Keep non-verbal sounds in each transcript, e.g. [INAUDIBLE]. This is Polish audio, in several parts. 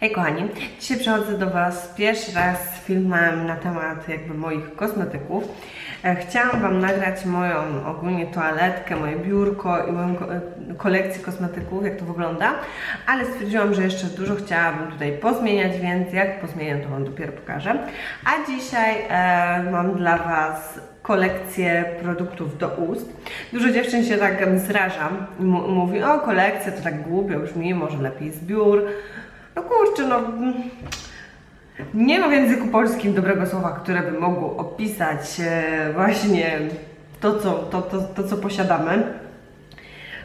Hej kochani, dzisiaj przychodzę do Was pierwszy raz z filmem na temat jakby moich kosmetyków. E, Chciałam Wam nagrać moją ogólnie toaletkę, moje biurko i moją e, kolekcję kosmetyków, jak to wygląda, ale stwierdziłam, że jeszcze dużo chciałabym tutaj pozmieniać, więc jak pozmieniam to Wam dopiero pokażę. A dzisiaj e, mam dla Was kolekcję produktów do ust. Dużo dziewczyn się tak zraża i mówi, o kolekcja to tak głupio brzmi, może lepiej zbiór. No kurczę, no... mm, Nie ma w języku polskim dobrego słowa, które by mogło opisać e, właśnie to co, to, to, to, co posiadamy.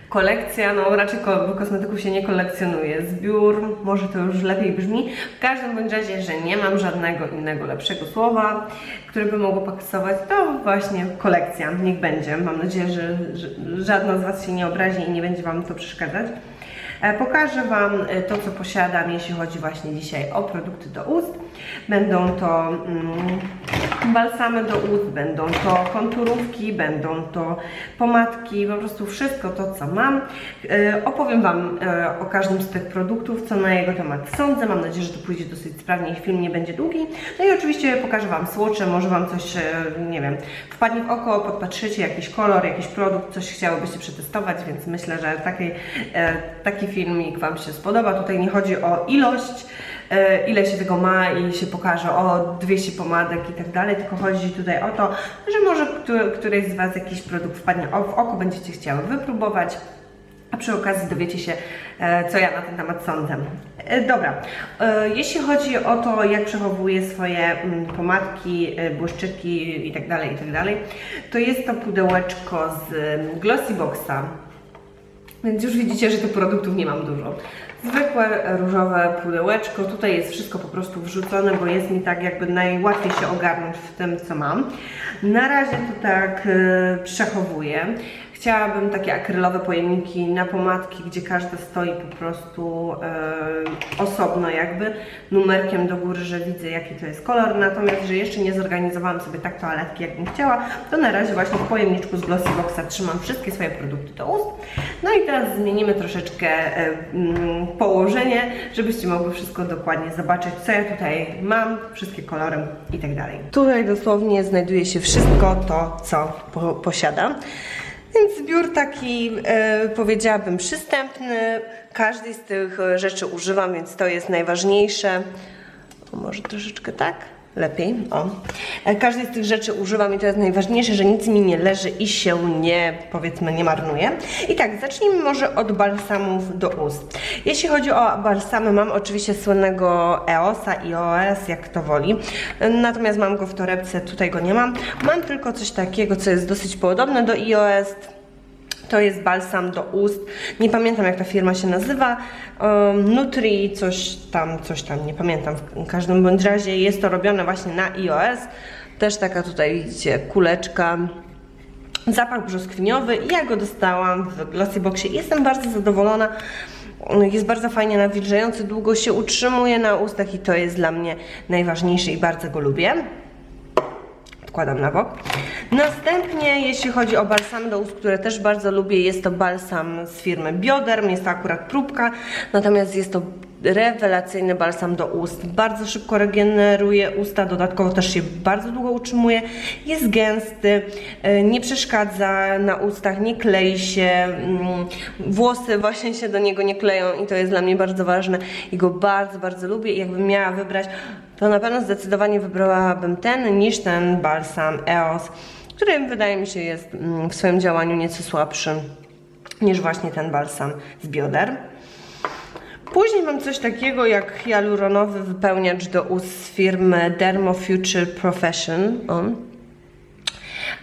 Kolekcja, no raczej ko kosmetyków się nie kolekcjonuje. Zbiór, może to już lepiej brzmi. W każdym bądź razie, że nie mam żadnego innego lepszego słowa, które by mogło pasować, to właśnie kolekcja. Niech będzie. Mam nadzieję, że, że żadna z Was się nie obrazi i nie będzie Wam to przeszkadzać. E, Pokażę Wam e, to, co posiadam, jeśli chodzi właśnie dzisiaj o produkty do ust. Będą to mm, balsamy do ust, będą to konturówki, będą to pomadki, po prostu wszystko to, co mam. E, Opowiem Wam o każdym z tych produktów, co na jego temat sądzę. Mam nadzieję, że to pójdzie dosyć sprawnie i film nie będzie długi. No i oczywiście pokażę Wam słocze, może Wam coś, nie wiem, wpadnie w oko, podpatrzycie jakiś kolor, jakiś produkt, coś chciałobyście przetestować, więc myślę, że taki, taki filmik Wam się spodoba. Tutaj nie chodzi o ilość, e, ile się tego ma i się pokaże o 200 pomadek i tak dalej, tylko chodzi tutaj o to, że może któ- któreś z Was jakiś produkt wpadnie w oko, będziecie chciały wypróbować. A przy okazji dowiecie się, e, co ja na ten temat sądzę. E, Dobra, jeśli chodzi o to, jak przechowuję swoje mm, pomadki, błyszczyki itd., itd., to jest to pudełeczko z mm, Glossy Boxa. Więc już widzicie, że tych produktów nie mam dużo. Zwykłe różowe pudełeczko, tutaj jest wszystko po prostu wrzucone, bo jest mi tak jakby najłatwiej się ogarnąć w tym, co mam. Na razie to tak e, przechowuję. Chciałabym takie akrylowe pojemniki na pomadki, gdzie każda stoi po prostu e, osobno jakby, numerkiem do góry, że widzę jaki to jest kolor, natomiast, że jeszcze nie zorganizowałam sobie tak toaletki, jakbym chciała, to na razie właśnie w pojemniczku z Glossy Boxa trzymam wszystkie swoje produkty do ust. No i teraz zmienimy troszeczkę e, mm, położenie, żebyście mogły wszystko dokładnie zobaczyć, co ja tutaj mam, wszystkie kolory i tak dalej. Tutaj dosłownie znajduje się wszystko to, co po, posiadam. Więc zbiór taki, e, powiedziałabym, przystępny. Każdej z tych e, rzeczy używam, więc to jest najważniejsze. Może troszeczkę tak? Lepiej, o. Każdej z tych rzeczy używam i to jest najważniejsze, że nic mi nie leży i się nie, powiedzmy, nie marnuje. I tak, zacznijmy może od balsamów do ust. Jeśli chodzi o balsamy, mam oczywiście słynnego EOSa i OS, jak to woli. Natomiast mam go w torebce, tutaj go nie mam. Mam tylko coś takiego, co jest dosyć podobne do iOS. To jest balsam do ust. Nie pamiętam jak ta firma się nazywa. Um, Nutri, coś tam, coś tam, nie pamiętam. W każdym bądź razie jest to robione właśnie na iOS. Też taka tutaj widzicie kuleczka. Zapach brzoskwiniowy ja go dostałam w Glossy Boxie. Jestem bardzo zadowolona. Jest bardzo fajnie nawilżający, długo się utrzymuje na ustach i to jest dla mnie najważniejsze i bardzo go lubię odkładam na bok. Następnie, jeśli chodzi o balsamy do ust, które też bardzo lubię, jest to balsam z firmy Bioderm, jest to akurat próbka, natomiast jest to rewelacyjny balsam do ust. Bardzo szybko regeneruje usta, dodatkowo też się bardzo długo utrzymuje. Jest gęsty, e, nie przeszkadza na ustach, nie klei się, mm, włosy właśnie się do niego nie kleją i to jest dla mnie bardzo ważne i go bardzo, bardzo lubię i jakbym miała wybrać, to na pewno zdecydowanie wybrałabym ten niż ten balsam EOS, który wydaje mi się jest mm, w swoim działaniu nieco słabszy niż właśnie ten balsam z bioder. Później mam coś takiego jak hialuronowy wypełniacz do ust z firmy Dermo Future Profession. On.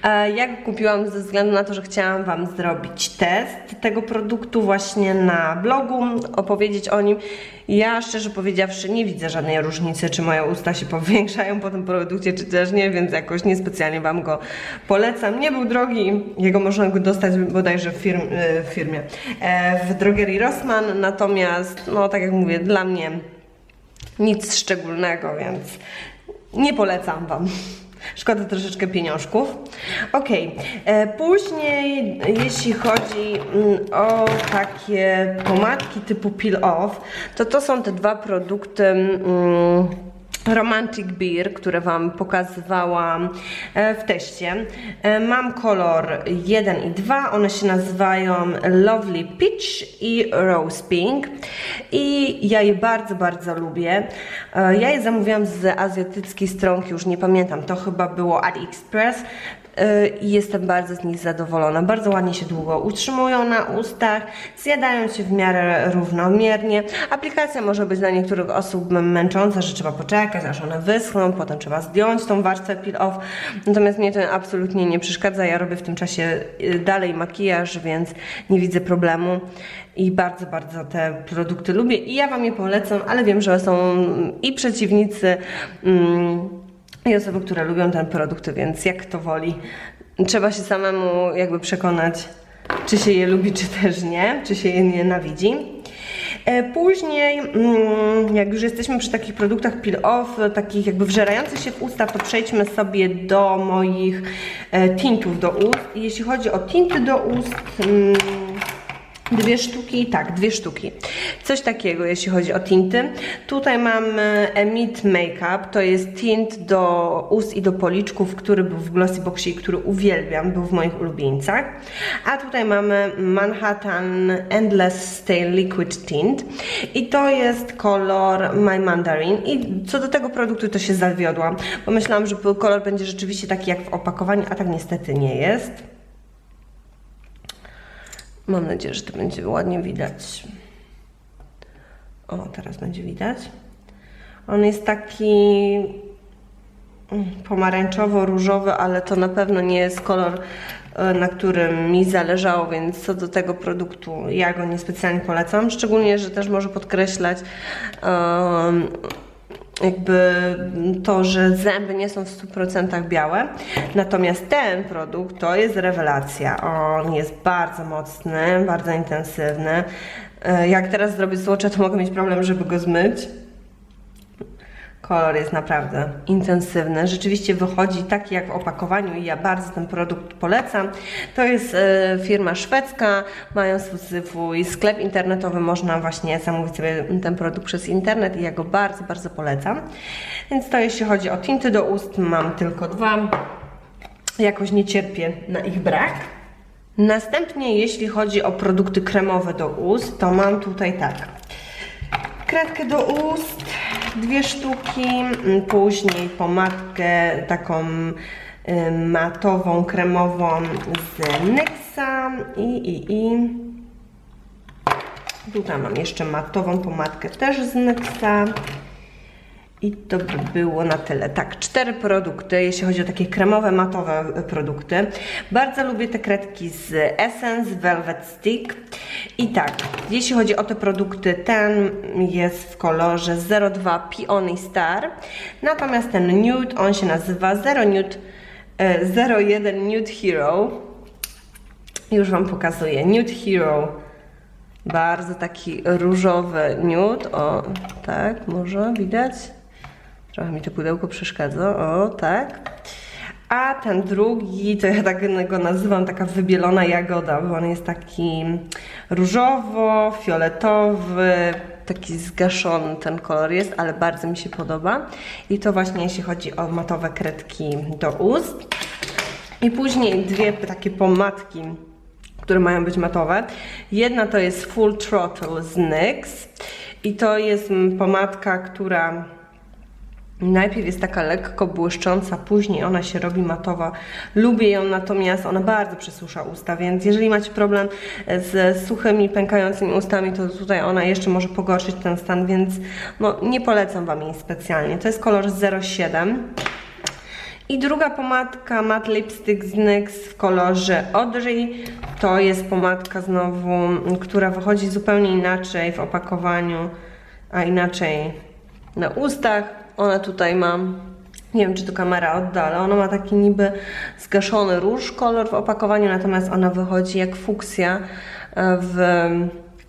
E, Ja go kupiłam ze względu na to, że chciałam Wam zrobić test tego produktu właśnie na blogu, opowiedzieć o nim. Ja szczerze powiedziawszy nie widzę żadnej różnicy, czy moje usta się powiększają po tym produkcie, czy też nie, więc jakoś niespecjalnie Wam go polecam. Nie był drogi, jego można go dostać bodajże w, firm, e, w firmie, e, w drogerii Rossmann, natomiast, no tak jak mówię, dla mnie nic szczególnego, więc nie polecam Wam. Szkoda troszeczkę pieniążków. Okej, e, później jeśli chodzi mm, o takie pomadki typu peel off, to to są te dwa produkty mm, Romantic Beer, które Wam pokazywałam e, w teście. E, Mam kolor 1 i 2, one się nazywają Lovely Peach i Rose Pink i ja je bardzo, bardzo lubię. E, Ja je zamówiłam z azjatyckiej stronki, już nie pamiętam, to chyba było AliExpress i jestem bardzo z nich zadowolona. Bardzo ładnie się długo utrzymują na ustach, zjadają się w miarę równomiernie. Aplikacja może być dla niektórych osób męcząca, że trzeba poczekać, aż one wyschną, potem trzeba zdjąć tą warstwę peel-off. Natomiast mnie to absolutnie nie przeszkadza. Ja robię w tym czasie y, dalej makijaż, więc nie widzę problemu. I bardzo, bardzo te produkty lubię i ja Wam je polecam, ale wiem, że są i przeciwnicy. Mm, i osoby, które lubią ten produkt, więc jak kto woli. Trzeba się samemu jakby przekonać, czy się je lubi, czy też nie, czy się je nienawidzi. E, Później, mm, jak już jesteśmy przy takich produktach peel-off, takich jakby wżerających się w usta, to przejdźmy sobie do moich e, tintów do ust. Jeśli chodzi o tinty do ust, mm, Dwie sztuki, tak, dwie sztuki. Coś takiego, jeśli chodzi o tinty. Tutaj mamy Emit Makeup, to jest tint do ust i do policzków, który był w Glossy Boxie i który uwielbiam, był w moich ulubieńcach. A tutaj mamy Manhattan Endless Stay Liquid Tint i to jest kolor My Mandarin i co do tego produktu to się zawiodłam, bo myślałam, że kolor będzie rzeczywiście taki jak w opakowaniu, a tak niestety nie jest. Mam nadzieję, że to będzie ładnie widać. O, teraz będzie widać. On jest taki mm, pomarańczowo-różowy, ale to na pewno nie jest kolor, e, na którym mi zależało, więc co do tego produktu ja go niespecjalnie polecam. Szczególnie, że też może podkreślać um, jakby to, że zęby nie są w 100% białe. Natomiast ten produkt to jest rewelacja. On jest bardzo mocny, bardzo intensywny. E, Jak teraz zrobię złocze, to mogę mieć problem, żeby go zmyć. Kolor jest naprawdę intensywny. Rzeczywiście wychodzi taki jak w opakowaniu i ja bardzo ten produkt polecam. To jest e, firma szwedzka, mają swój sklep internetowy, można właśnie zamówić sobie ten produkt przez internet i ja go bardzo, bardzo polecam. Więc to jeśli chodzi o tinty do ust, mam tylko dwa. Jakoś nie cierpię na ich brak. Następnie jeśli chodzi o produkty kremowe do ust, to mam tutaj tak kredkę do ust, dwie sztuki, mm, później pomadkę taką matową, kremową z NYXa i, i, i tutaj mam jeszcze matową pomadkę też z NYXa. I to by było na tyle. Tak, cztery produkty, jeśli chodzi o takie kremowe, matowe e, produkty. Bardzo lubię te kredki z Essence Velvet Stick. I tak, jeśli chodzi o te produkty, ten jest w kolorze 02 Peony Star. Natomiast ten nude, on się nazywa 0 nude, e, 01 Nude Hero. Już Wam pokazuję. Nude Hero. Bardzo taki różowy nude. O, tak, może widać? Trochę mi to pudełko przeszkadza. O, tak. A ten drugi, to ja tak go nazywam taka wybielona jagoda, bo on jest taki różowo-fioletowy, taki zgaszony ten kolor jest, ale bardzo mi się podoba. I to właśnie jeśli chodzi o matowe kredki do ust. I później dwie takie pomadki, które mają być matowe. Jedna to jest Full Throttle z NYX i to jest pomadka, która Najpierw jest taka lekko błyszcząca, później ona się robi matowa. Lubię ją, natomiast ona bardzo przesusza usta, więc jeżeli macie problem z suchymi, pękającymi ustami, to tutaj ona jeszcze może pogorszyć ten stan, więc no, nie polecam Wam jej specjalnie. To jest kolor 07. I druga pomadka Matte Lipstick z NYX w kolorze Audrey. To jest pomadka znowu, która wychodzi zupełnie inaczej w opakowaniu, a inaczej na ustach. Ona tutaj ma, nie wiem czy to kamera odda, ale ona ma taki niby zgaszony róż kolor w opakowaniu, natomiast ona wychodzi jak fuksja e, w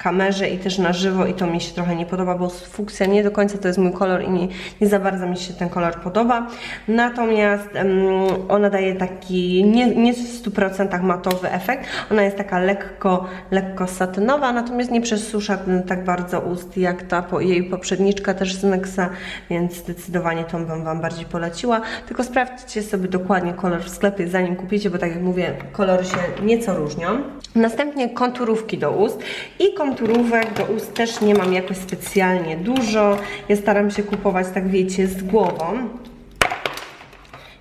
kamerze i też na żywo i to mi się trochę nie podoba, bo fuksja nie do końca to jest mój kolor i nie, nie za bardzo mi się ten kolor podoba. Natomiast em, ona daje taki nie, nie w 100% matowy efekt. Ona jest taka lekko, lekko satynowa, natomiast nie przesusza tak bardzo ust jak ta po, jej poprzedniczka też z Nexa, więc zdecydowanie tą bym Wam bardziej poleciła. Tylko sprawdźcie sobie dokładnie kolor w sklepie zanim kupicie, bo tak jak mówię, kolory się nieco różnią. Następnie konturówki do ust i konturówek do ust też nie mam jakoś specjalnie dużo. Ja staram się kupować, tak wiecie, z głową.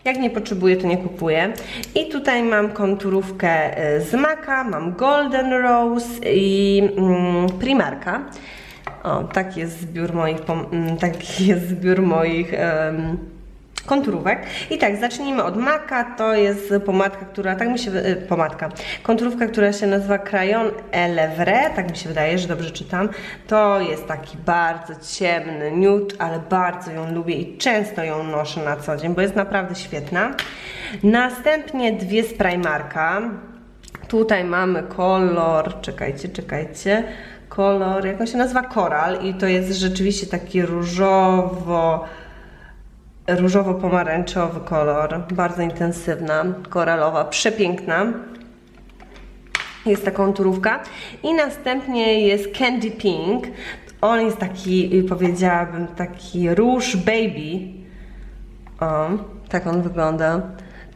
Jak nie potrzebuję, to nie kupuję. I tutaj mam konturówkę e, z Maka, mam Golden Rose i mm, Primarka. O, tak jest zbiór moich, mm, taki [LAUGHS] jest zbiór moich em, konturówek. I tak, zacznijmy od Maka. To jest pomadka, która, tak mi się, y, pomadka, konturówka, która się nazywa Crayon Elevre, tak mi się wydaje, że dobrze czytam. To jest taki bardzo ciemny nude, ale bardzo ją lubię i często ją noszę na co dzień, bo jest naprawdę świetna. Następnie dwie z Primarka. Tutaj mamy kolor, czekajcie, czekajcie, kolor, jak on się nazywa? Koral i to jest rzeczywiście taki różowo, różowo-pomarańczowy kolor, bardzo intensywna, koralowa, przepiękna. Jest ta konturówka. I następnie jest Candy Pink. On jest taki, powiedziałabym, taki róż baby. O, tak on wygląda.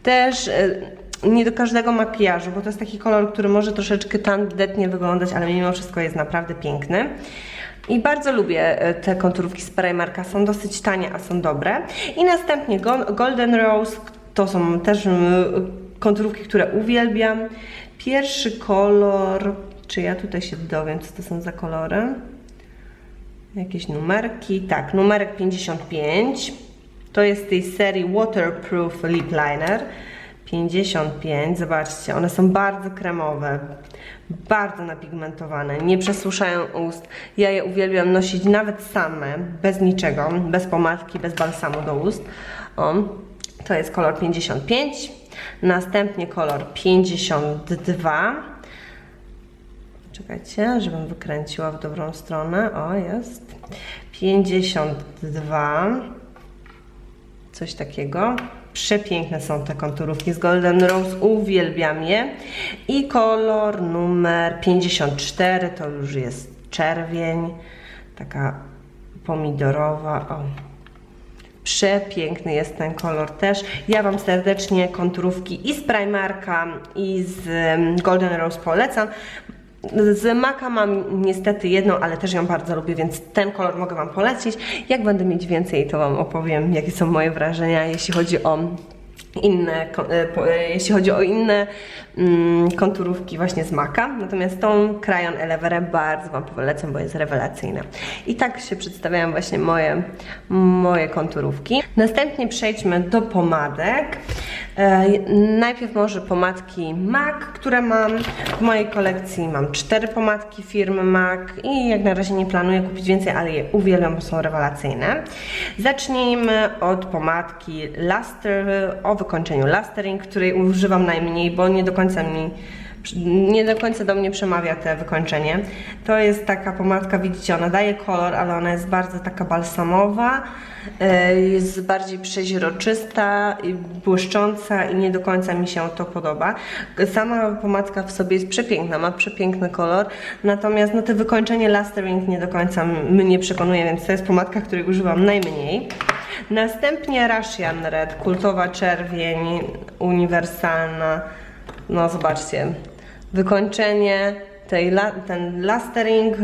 Też y, nie do każdego makijażu, bo to jest taki kolor, który może troszeczkę tandetnie wyglądać, ale mimo wszystko jest naprawdę piękny. I bardzo lubię y, te konturówki z Primarka, są dosyć tanie, a są dobre. I następnie Go- Golden Rose, to są też konturówki, które uwielbiam. Pierwszy kolor, czy ja tutaj się dowiem, co to są za kolory? Jakieś numerki. Tak, numerek 55. To jest z tej serii Waterproof Lip Liner. 55. Zobaczcie, one są bardzo kremowe, bardzo napigmentowane, nie przesuszają ust. Ja je uwielbiam nosić nawet same, bez niczego, bez pomadki, bez balsamu do ust. O, to jest kolor 55. Następnie kolor 52. Czekajcie, żebym wykręciła w dobrą stronę. O, jest. 52. Coś takiego. Przepiękne są te konturówki z Golden Rose. Uwielbiam je. I kolor numer 54 to już jest czerwień. Taka pomidorowa. O, Przepiękny jest ten kolor też. Ja Wam serdecznie konturówki i z Primarka i z Golden Rose polecam. Z Maka mam niestety jedną, ale też ją bardzo lubię, więc ten kolor mogę Wam polecić. Jak będę mieć więcej, to Wam opowiem, jakie są moje wrażenia, jeśli chodzi o inne, e, e, jeśli chodzi o inne mm, konturówki właśnie z Maka. Natomiast tą Crayon Elevere bardzo Wam polecam, bo jest rewelacyjna. I tak się przedstawiają właśnie moje, moje konturówki. Następnie przejdźmy do pomadek. E, najpierw może pomadki MAC, które mam. W mojej kolekcji mam cztery pomadki firmy MAC i jak na razie nie planuję kupić więcej, ale je uwielbiam, bo są rewelacyjne. Zacznijmy od pomadki Luster o wykończeniu Lustering, której używam najmniej, bo nie do końca mi nie do końca do mnie przemawia te wykończenie. To jest taka pomadka, widzicie, ona daje kolor, ale ona jest bardzo taka balsamowa, e, jest bardziej przeźroczysta, i błyszcząca i nie do końca mi się to podoba. Sama pomadka w sobie jest przepiękna, ma przepiękny kolor, natomiast no, te wykończenie Lastering nie do końca mnie przekonuje, więc to jest pomadka, której używam najmniej. Następnie Russian Red, kultowa czerwień, uniwersalna. No zobaczcie, wykończenie, tej la, ten lastering,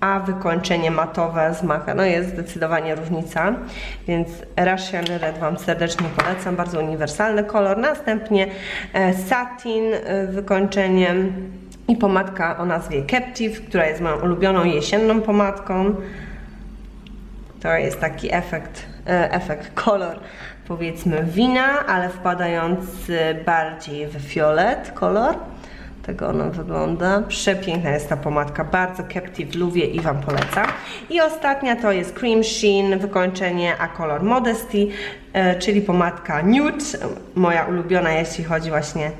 a wykończenie matowe z Maca. No jest zdecydowanie różnica, więc Russian Red Wam serdecznie polecam, bardzo uniwersalny kolor. Następnie e, satin, e, wykończenie i pomadka o nazwie Captive, która jest moją ulubioną jesienną pomadką. To jest taki efekt, e, efekt kolor powiedzmy wina, ale wpadający bardziej w fiolet kolor. Tego ona wygląda. Przepiękna jest ta pomadka, bardzo Captive lubię i Wam polecam. I ostatnia to jest Cream Sheen, wykończenie A Color Modesty, e, czyli pomadka Nude, moja ulubiona jeśli chodzi właśnie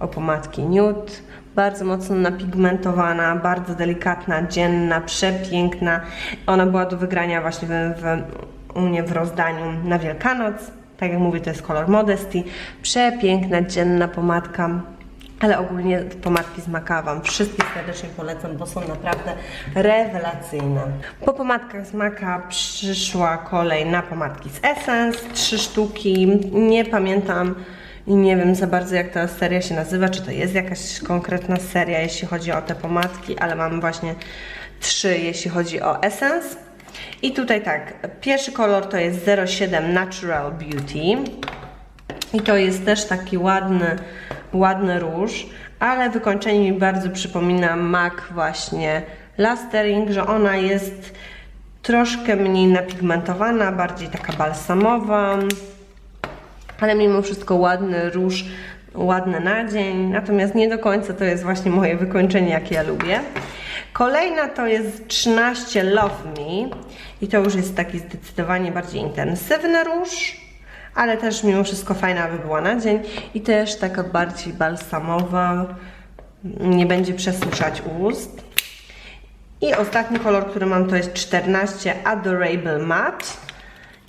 o pomadki Nude. bardzo mocno napigmentowana, bardzo delikatna, dzienna, przepiękna. Ona była do wygrania właśnie w, w, u mnie w rozdaniu na Wielkanoc. Tak jak mówię, to jest kolor Modesty. Przepiękna, dzienna pomadka. Ale ogólnie pomadki z Maka Wam wszystkie serdecznie polecam, bo są naprawdę rewelacyjne. Po pomadkach z Maka przyszła kolej na pomadki z Essence, trzy sztuki. Nie pamiętam i nie wiem za bardzo jak ta seria się nazywa, czy to jest jakaś konkretna seria, jeśli chodzi o te pomadki, ale mam właśnie trzy, jeśli chodzi o Essence. I tutaj tak, pierwszy kolor to jest 07 Natural Beauty. I to jest też taki ładny, ładny róż, ale wykończenie mi bardzo przypomina MAC właśnie Lastering, że ona jest troszkę mniej napigmentowana, bardziej taka balsamowa, ale mimo wszystko ładny róż, ładny na dzień, natomiast nie do końca to jest właśnie moje wykończenie, jakie ja lubię. Kolejna to jest 13 Love Me i to już jest taki zdecydowanie bardziej intensywny róż, ale też mimo wszystko fajna by była na dzień i też taka bardziej balsamowa, nie będzie przesuszać ust. I ostatni kolor, który mam to jest 14 Adorable Matte.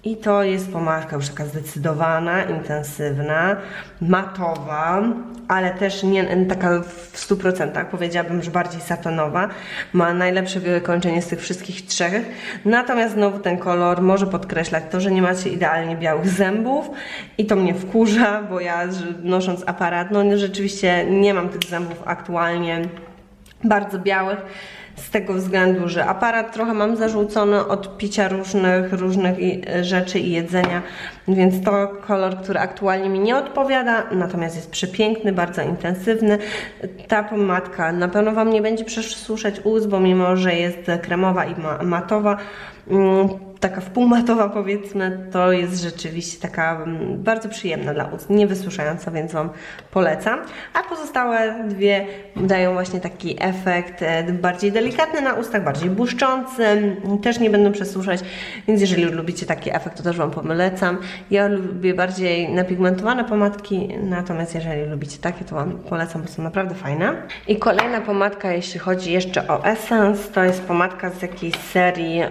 I to jest pomadka już taka zdecydowana, intensywna, matowa, ale też nie taka w 100%. Powiedziałabym, że bardziej satonowa. Ma najlepsze wykończenie z tych wszystkich trzech. Natomiast znowu ten kolor może podkreślać to, że nie macie idealnie białych zębów i to mnie wkurza, bo ja nosząc aparat, no rzeczywiście nie mam tych zębów aktualnie bardzo białych z tego względu, że aparat trochę mam zarzucony od picia różnych, różnych rzeczy i jedzenia, więc to kolor, który aktualnie mi nie odpowiada, natomiast jest przepiękny, bardzo intensywny. Ta pomadka na pewno Wam nie będzie przesuszać ust, bo mimo, że jest kremowa i matowa, mm, taka wpółmatowa powiedzmy, to jest rzeczywiście taka mm, bardzo przyjemna dla ust, niewysuszająca, więc Wam polecam. A pozostałe dwie dają właśnie taki efekt e, bardziej delikatny na ustach, bardziej błyszczący, też nie będą przesuszać, więc jeżeli lubicie taki efekt, to też Wam polecam. Ja lubię bardziej napigmentowane pomadki, natomiast jeżeli lubicie takie, to Wam polecam, bo są naprawdę fajne. I kolejna pomadka, jeśli chodzi jeszcze o Essence, to jest pomadka z jakiejś serii...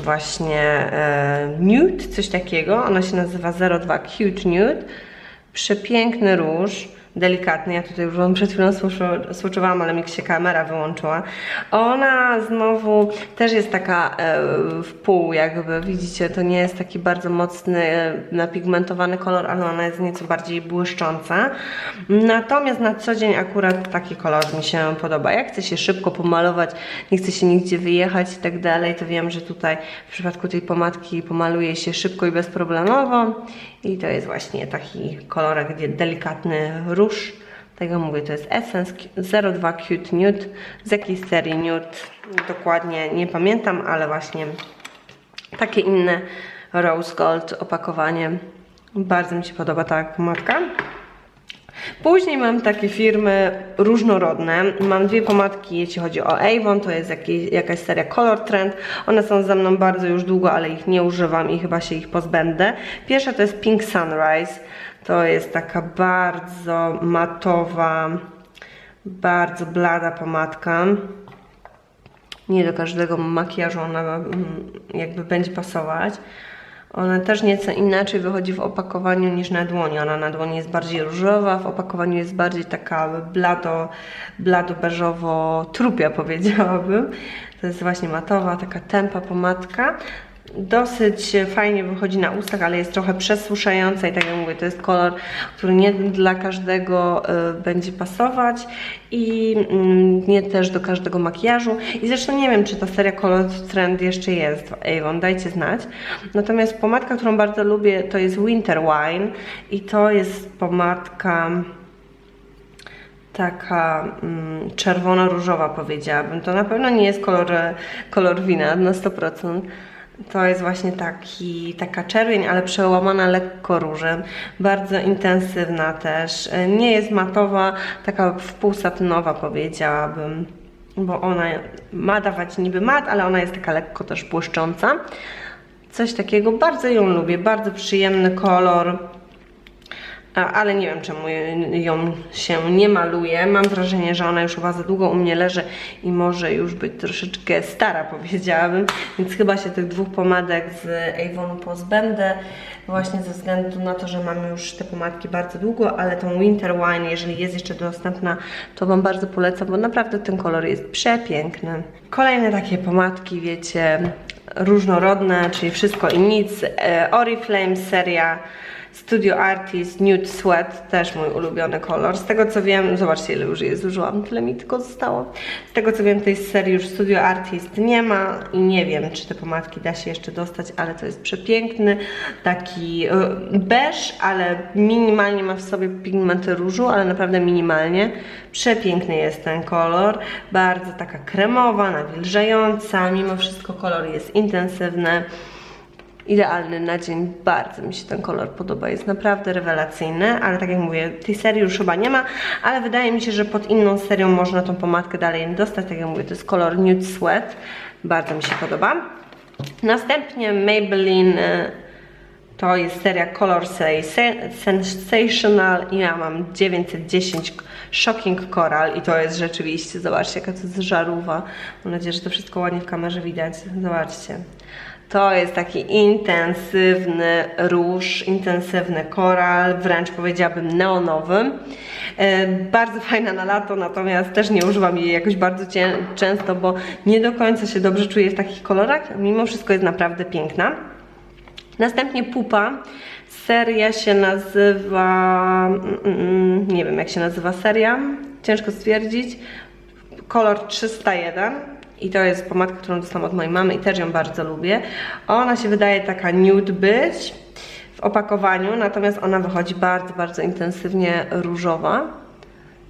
właśnie e, nude, coś takiego. Ona się nazywa 02 Cute Nude. Przepiękny róż delikatny. Ja tutaj już przed chwilą słuchałam, ale mi się kamera wyłączyła. Ona znowu też jest taka e, w pół jakby, widzicie, to nie jest taki bardzo mocny, e, napigmentowany kolor, ale ona jest nieco bardziej błyszcząca. Natomiast na co dzień akurat taki kolor mi się podoba. Jak chcę się szybko pomalować, nie chcę się nigdzie wyjechać i tak dalej, to wiem, że tutaj w przypadku tej pomadki pomaluje się szybko i bezproblemowo. I to jest właśnie taki kolorek delikatny róż. Tak jak mówię, to jest Essence 02 Cute Nude. Z jakiej serii Nude dokładnie nie pamiętam, ale właśnie takie inne Rose Gold opakowanie. Bardzo mi się podoba ta pomadka. Później mam takie firmy różnorodne. Mam dwie pomadki, jeśli chodzi o Avon, to jest jakiej, jakaś seria Color Trend. One są ze mną bardzo już długo, ale ich nie używam i chyba się ich pozbędę. Pierwsza to jest Pink Sunrise. To jest taka bardzo matowa, bardzo blada pomadka. Nie do każdego makijażu ona mm, jakby będzie pasować. Ona też nieco inaczej wychodzi w opakowaniu niż na dłoni. Ona na dłoni jest bardziej różowa, w opakowaniu jest bardziej taka blado, blado beżowo trupia powiedziałabym. To jest właśnie matowa, taka tempa pomadka dosyć fajnie wychodzi na ustach, ale jest trochę przesuszająca i tak jak mówię, to jest kolor, który nie dla każdego y, będzie pasować i y, nie też do każdego makijażu. I zresztą nie wiem, czy ta seria Color Trend jeszcze jest w Avon, dajcie znać. Natomiast pomadka, którą bardzo lubię, to jest Winter Wine i to jest pomadka taka mm, czerwono-różowa powiedziałabym. To na pewno nie jest kolor, kolor wina na 100%. To jest właśnie taki, taka czerwień, ale przełamana lekko różem. Bardzo intensywna też. Nie jest matowa, taka wpółsatynowa powiedziałabym. Bo ona ma dawać niby mat, ale ona jest taka lekko też błyszcząca. Coś takiego. Bardzo ją lubię. Bardzo przyjemny kolor. Ale nie wiem czemu ją się nie maluje. Mam wrażenie, że ona już chyba za długo u mnie leży i może już być troszeczkę stara, [LAUGHS] powiedziałabym, więc chyba się tych dwóch pomadek z Avonu pozbędę, właśnie ze względu na to, że mamy już te pomadki bardzo długo, ale tą Winter Wine, jeżeli jest jeszcze dostępna, to Wam bardzo polecam, bo naprawdę ten kolor jest przepiękny. Kolejne takie pomadki, wiecie, różnorodne, czyli wszystko i nic. E, Oriflame seria Studio Artist Nude Sweat, też mój ulubiony kolor. Z tego co wiem, zobaczcie ile już je zużyłam, tyle mi tylko zostało. Z tego co wiem, tej serii już Studio Artist nie ma i nie wiem, czy te pomadki da się jeszcze dostać, ale to jest przepiękny, taki e, beż, ale minimalnie ma w sobie pigmenty różu, ale naprawdę minimalnie. Przepiękny jest ten kolor, bardzo taka kremowa, nawilżająca, mimo wszystko kolor jest intensywny idealny na dzień. Bardzo mi się ten kolor podoba, jest naprawdę rewelacyjny, ale tak jak mówię, tej serii już chyba nie ma, ale wydaje mi się, że pod inną serią można tą pomadkę dalej dostać. Tak jak mówię, to jest kolor Nude Sweat, bardzo mi się podoba. Następnie Maybelline e, to jest seria Color Sensational i ja mam 910 Shocking Coral i to jest rzeczywiście, zobaczcie jaka to jest żarówa. Mam nadzieję, że to wszystko ładnie w kamerze widać. Zobaczcie. To jest taki intensywny róż, intensywny koral, wręcz powiedziałabym neonowy. E, bardzo fajna na lato, natomiast też nie używam jej jakoś bardzo często, bo nie do końca się dobrze czuję w takich kolorach. Mimo wszystko jest naprawdę piękna. Następnie pupa. Seria się nazywa. mm, mm, Nie wiem, jak się nazywa seria. Ciężko stwierdzić. Kolor 301. I to jest pomadka, którą dostałam od mojej mamy i też ją bardzo lubię. Ona się wydaje taka nude być w opakowaniu, natomiast ona wychodzi bardzo, bardzo intensywnie różowa.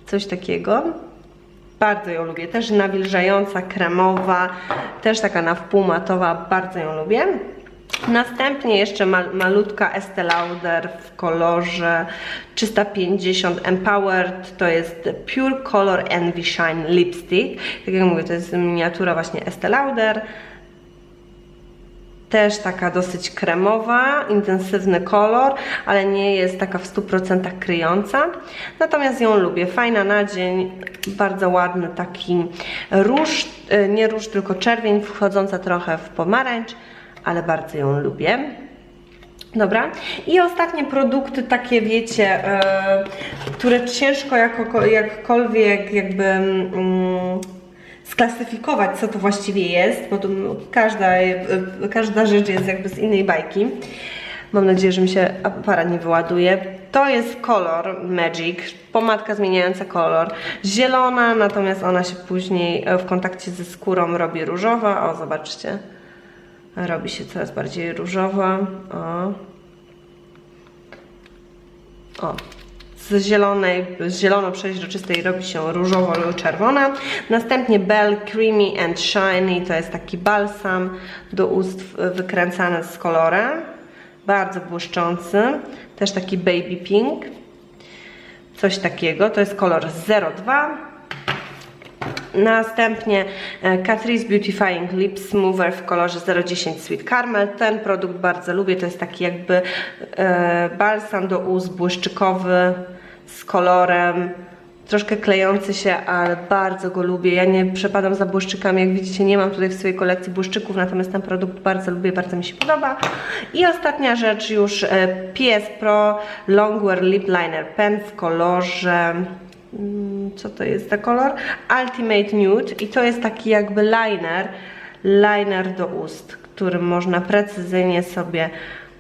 Coś takiego. Bardzo ją lubię. Też nawilżająca, kremowa, też taka na wpół matowa. Bardzo ją lubię. Następnie jeszcze mal, malutka Estee Lauder w kolorze 350 Empowered. To jest Pure Color Envy Shine Lipstick. Tak jak mówię, to jest miniatura właśnie Estee Lauder. Też taka dosyć kremowa, intensywny kolor, ale nie jest taka w 100% kryjąca. Natomiast ją lubię. Fajna na dzień, bardzo ładny taki róż, e, nie róż, tylko czerwień, wchodząca trochę w pomarańcz, ale bardzo ją lubię. Dobra. I ostatnie produkty takie, wiecie, e, które ciężko jako, jakkolwiek jakby mm, sklasyfikować, co to właściwie jest, bo to każda, e, każda rzecz jest jakby z innej bajki. Mam nadzieję, że mi się aparat nie wyładuje. To jest kolor Magic, pomadka zmieniająca kolor. Zielona, natomiast ona się później w kontakcie ze skórą robi różowa. O, zobaczcie. Robi się coraz bardziej różowa. O. O. Z zielonej, z zielono-przeźroczystej robi się różowo-czerwona. Następnie Bell Creamy and Shiny, to jest taki balsam do ust wykręcany z kolorem. Bardzo błyszczący. Też taki baby pink. Coś takiego. To jest kolor 02. Następnie e, Catrice Beautifying Lip Smoother w kolorze 010 Sweet Caramel. Ten produkt bardzo lubię, to jest taki jakby e, balsam do ust błyszczykowy z kolorem. Troszkę klejący się, ale bardzo go lubię. Ja nie przepadam za błyszczykami, jak widzicie nie mam tutaj w swojej kolekcji błyszczyków, natomiast ten produkt bardzo lubię, bardzo mi się podoba. I ostatnia rzecz już e, PS Pro Longwear Lip Liner Pen w kolorze co to jest za kolor? Ultimate Nude i to jest taki jakby liner, liner do ust, którym można precyzyjnie sobie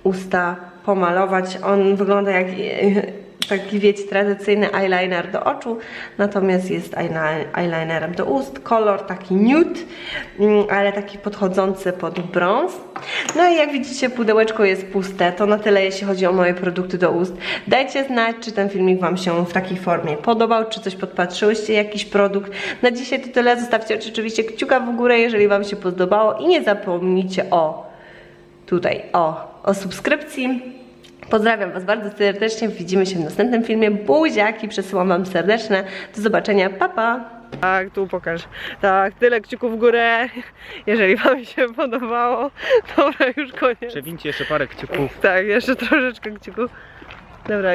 usta pomalować. On wygląda jak taki wiecie tradycyjny eyeliner do oczu, natomiast jest eyeli- eyelinerem do ust. Kolor taki nude, mm, ale taki podchodzący pod brąz. No i jak widzicie pudełeczko jest puste, to na tyle jeśli chodzi o moje produkty do ust. Dajcie znać, czy ten filmik Wam się w takiej formie podobał, czy coś podpatrzyłyście, jakiś produkt. Na dzisiaj to tyle, zostawcie oczywiście kciuka w górę, jeżeli Wam się podobało i nie zapomnijcie o tutaj, o, o subskrypcji. Pozdrawiam Was bardzo serdecznie, widzimy się w następnym filmie. Buziaki, przesyłam Wam serdeczne. Do zobaczenia, pa pa! Tak, tu pokaż. Tak, tyle kciuków w górę, jeżeli Wam się podobało. Dobra, już koniec. Przewincie jeszcze parę kciuków. Tak, jeszcze troszeczkę kciuków. Dobra,